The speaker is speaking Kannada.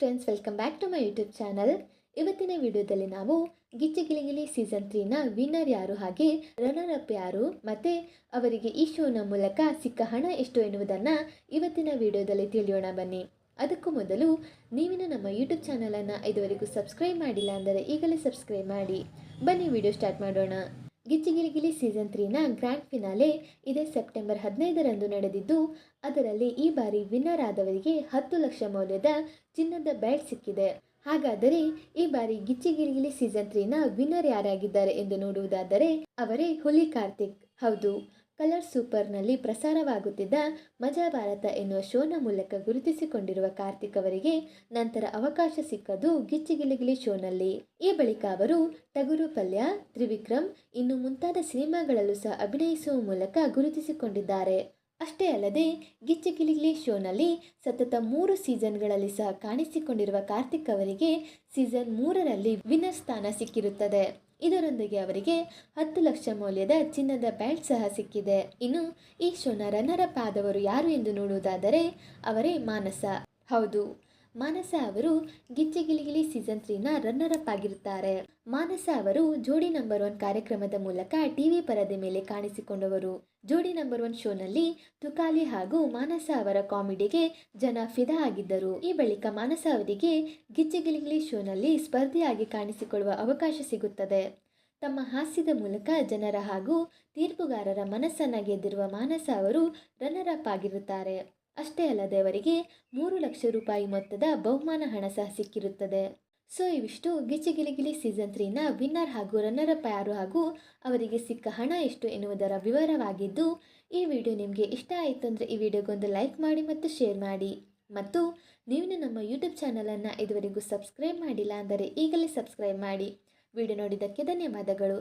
Friends welcome back to my YouTube channel ಇವತ್ತಿನ ವಿಡಿಯೋದಲ್ಲಿ ನಾವು ಗಿಚ್ಚಿ ಗಿಲಿಗಿಲಿ ಸೀಸನ್ ತ್ರೀನ ವಿನ್ನರ್ ಯಾರು ಹಾಗೆ ರನ್ನರ್ ಅಪ್ ಯಾರು ಮತ್ತು ಅವರಿಗೆ ಈ ಶೋನ ಮೂಲಕ ಸಿಕ್ಕ ಹಣ ಎಷ್ಟು ಎನ್ನುವುದನ್ನು ಇವತ್ತಿನ ವಿಡಿಯೋದಲ್ಲಿ ತಿಳಿಯೋಣ ಬನ್ನಿ. ಅದಕ್ಕೂ ಮೊದಲು ನೀವಿನ ನಮ್ಮ ಯೂಟ್ಯೂಬ್ ಚಾನಲನ್ನು ಇದುವರೆಗೂ ಸಬ್ಸ್ಕ್ರೈಬ್ ಮಾಡಿಲ್ಲ ಅಂದರೆ ಈಗಲೇ ಸಬ್ಸ್ಕ್ರೈಬ್ ಮಾಡಿ. ಬನ್ನಿ ವಿಡಿಯೋ ಸ್ಟಾರ್ಟ್ ಮಾಡೋಣ. ಗಿಚ್ಚಿ ಗಿಲಿಗಿಲಿ ಸೀಸನ್ ತ್ರೀನ ಗ್ರ್ಯಾಂಡ್ ಫಿನಾಲೆ ಇದೇ ಸೆಪ್ಟೆಂಬರ್ ಹದಿನೈದರಂದು ನಡೆದಿದ್ದು, ಅದರಲ್ಲಿ ಈ ಬಾರಿ ವಿನ್ನರ್ ಆದವರಿಗೆ ಹತ್ತು ಲಕ್ಷ ಮೌಲ್ಯದ ಚಿನ್ನದ ಬ್ಯಾಟ್ ಸಿಕ್ಕಿದೆ. ಹಾಗಾದರೆ ಈ ಬಾರಿ ಗಿಚ್ಚಿ ಗಿಲಿಗಿಲಿ ಸೀಸನ್ ತ್ರೀನ ವಿನ್ನರ್ ಯಾರಾಗಿದ್ದಾರೆ ಎಂದು ನೋಡುವುದಾದರೆ ಅವರೇ ಹುಲಿ ಕಾರ್ತಿಕ್. ಹೌದು. ಕಲರ್ ಸೂಪರ್ನಲ್ಲಿ ಪ್ರಸಾರವಾಗುತ್ತಿದ್ದ ಮಜಾ ಭಾರತ ಎನ್ನುವ ಶೋನ ಮೂಲಕ ಗುರುತಿಸಿಕೊಂಡಿರುವ ಕಾರ್ತಿಕ್ ಅವರಿಗೆ ನಂತರ ಅವಕಾಶ ಸಿಕ್ಕದು ಗಿಚ್ಚಿಗಿಲಿಗಿಲಿ ಶೋನಲ್ಲಿ. ಈ ಬಳಿಕ ಅವರು ಟಗುರು ಪಲ್ಯ, ತ್ರಿವಿಕ್ರಮ್, ಇನ್ನು ಮುಂತಾದ ಸಿನಿಮಾಗಳಲ್ಲೂ ಸಹ ಅಭಿನಯಿಸುವ ಮೂಲಕ ಗುರುತಿಸಿಕೊಂಡಿದ್ದಾರೆ. ಅಷ್ಟೇ ಅಲ್ಲದೆ ಗಿಚ್ಚಿಗಿಲಿಗಿಲಿ ಶೋನಲ್ಲಿ ಸತತ ಮೂರು ಸೀಸನ್ಗಳಲ್ಲಿ ಸಹ ಕಾಣಿಸಿಕೊಂಡಿರುವ ಕಾರ್ತಿಕ್ ಅವರಿಗೆ ಸೀಸನ್ ಮೂರರಲ್ಲಿ ವಿನ್ನರ್ ಸ್ಥಾನ ಸಿಕ್ಕಿರುತ್ತದೆ. ಇದರೊಂದಿಗೆ ಅವರಿಗೆ ಹತ್ತು ಲಕ್ಷ ಮೌಲ್ಯದ ಚಿನ್ನದ ಬ್ಯಾಟ್ ಸಹ ಸಿಕ್ಕಿದೆ. ಇನ್ನು ಈ ಶೋನ ರನ್ನರ ಪಾದವರು ಯಾರು ಎಂದು ನೋಡುವುದಾದರೆ ಅವರೇ ಮಾನಸ. ಹೌದು ಮಾನಸ ಅವರು ಗಿಚ್ಚಿ ಗಿಲಿಗಿಲಿ ಸೀಸನ್ ತ್ರೀನ ರನ್ನರ್ ಅಪ್ ಆಗಿರುತ್ತಾರೆ. ಮಾನಸ ಅವರು ಜೋಡಿ ನಂಬರ್ ಒನ್ ಕಾರ್ಯಕ್ರಮದ ಮೂಲಕ ಟಿವಿ ಪರದೆ ಮೇಲೆ ಕಾಣಿಸಿಕೊಂಡವರು. ಜೋಡಿ ನಂಬರ್ ಒನ್ ಶೋನಲ್ಲಿ ತುಕಾಲಿ ಹಾಗೂ ಮಾನಸ ಅವರ ಕಾಮಿಡಿಗೆ ಜನ ಫಿದಾ ಆಗಿದ್ದರು. ಈ ಬಳಿಕ ಮಾನಸ ಅವರಿಗೆ ಗಿಚ್ಚಿ ಗಿಲಿಗಿಲಿ ಶೋನಲ್ಲಿ ಸ್ಪರ್ಧೆಯಾಗಿ ಕಾಣಿಸಿಕೊಳ್ಳುವ ಅವಕಾಶ ಸಿಗುತ್ತದೆ. ತಮ್ಮ ಹಾಸ್ಯದ ಮೂಲಕ ಜನರ ಹಾಗೂ ತೀರ್ಪುಗಾರರ ಮನಸ್ಸನ್ನು ಗೆದ್ದಿರುವ ಮಾನಸ ಅವರು ರನ್ನರ್ ಅಪ್ ಆಗಿರುತ್ತಾರೆ. ಅಷ್ಟೇ ಅಲ್ಲದೆ ಅವರಿಗೆ ಮೂರು ಲಕ್ಷ ರೂಪಾಯಿ ಮೊತ್ತದ ಬಹುಮಾನ ಹಣ ಸಹ ಸಿಕ್ಕಿರುತ್ತದೆ. ಸೊ, ಇವಿಷ್ಟು ಗಿಚ್ಚಿಗಿಲಿಗಿಲಿ ಸೀಸನ್ ತ್ರೀನ ವಿನ್ನರ್ ಹಾಗೂ ರನ್ನರ್ ಅಪ್ ಯಾರು ಹಾಗೂ ಅವರಿಗೆ ಸಿಕ್ಕ ಹಣ ಎಷ್ಟು ಎನ್ನುವುದರ ವಿವರವಾಗಿದ್ದು, ಈ ವಿಡಿಯೋ ನಿಮಗೆ ಇಷ್ಟ ಆಯಿತು ಅಂದರೆ ಈ ವಿಡಿಯೋಗೊಂದು ಲೈಕ್ ಮಾಡಿ ಮತ್ತು ಶೇರ್ ಮಾಡಿ. ಮತ್ತು ನೀವು ನಮ್ಮ ಯೂಟ್ಯೂಬ್ ಚಾನಲನ್ನು ಇದುವರೆಗೂ ಸಬ್ಸ್ಕ್ರೈಬ್ ಮಾಡಿಲ್ಲ ಅಂದರೆ ಈಗಲೇ ಸಬ್ಸ್ಕ್ರೈಬ್ ಮಾಡಿ. ವಿಡಿಯೋ ನೋಡಿದ್ದಕ್ಕೆ ಧನ್ಯವಾದಗಳು.